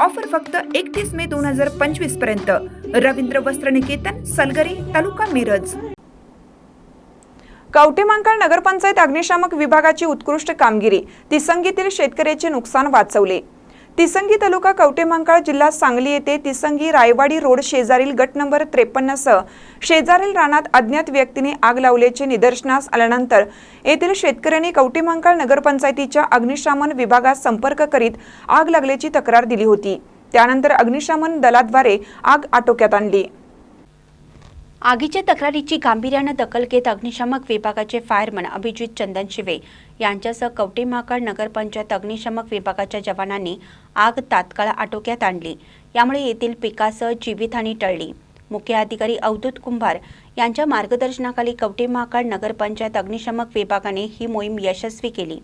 Offer फक्त एकतीस मे दोन हजार पंचवीसपर्यंत. रवींद्र वस्त्र निकेतन सलगरी तालुका मिरज. कवटेमांकाळ नगरपंचायत अग्निशामक विभागाची उत्कृष्ट कामगिरी. तिसंगीतील शेतकऱ्याचे नुकसान वाचवले. तिसंगी तालुका कवटेमांकाळ जिल्हा सांगली येथे तिसंगी रायवाडी रोड शेजारील गट नंबर त्रेपन्नसह शेजारील रानात अज्ञात व्यक्तीने आग लावल्याचे निदर्शनास आल्यानंतर येथील शेतकऱ्यांनी कवटेमांकाळ नगरपंचायतीच्या अग्निशमन विभागात संपर्क करीत आग लागल्याची तक्रार दिली होती. त्यानंतर अग्निशमन दलाद्वारे आग आटोक्यात आणली. आगीच्या तक्रारीची गांभीर्यानं दखल घेत अग्निशामक विभागाचे फायरमन अभिजित चंदन शिवे यांच्यासह कवटे महाकाळ नगरपंचायत अग्निशामक विभागाच्या जवानांनी आग तात्काळ आटोक्यात आणली. यामुळे येथील पिकासह जीवितहानी टळली. मुख्य अधिकारी अवधूत कुंभार यांच्या मार्गदर्शनाखाली कवटे महाकाळ नगरपंचायत अग्निशामक विभागाने ही मोहीम यशस्वी केली.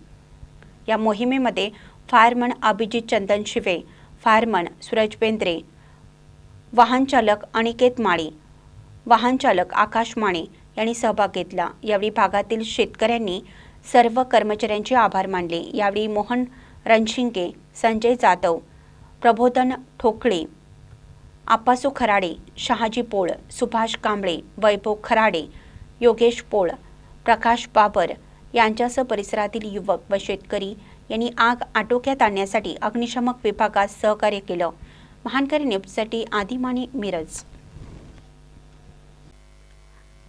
या मोहिमेमध्ये फायरमन अभिजित चंदन शिवे फायरमन सूरज बेंद्रे वाहनचालक अनिकेत माळी वाहनचालक आकाश माने यांनी सहभाग घेतला. यावेळी भागातील शेतकऱ्यांनी सर्व कर्मचाऱ्यांचे आभार मानले. यावेळी मोहन रणशिंगे संजय जाधव प्रबोधन ठोकळे आप्पासू खराडे शहाजी पोळ सुभाष कांबळे वैभव खराडे योगेश पोळ प्रकाश बाबर यांच्यासह परिसरातील युवक व शेतकरी यांनी आग आटोक्यात आणण्यासाठी अग्निशमक विभागात सहकार्य केलं. महानकरी न्यूजसाठी आदिमानी मिरज.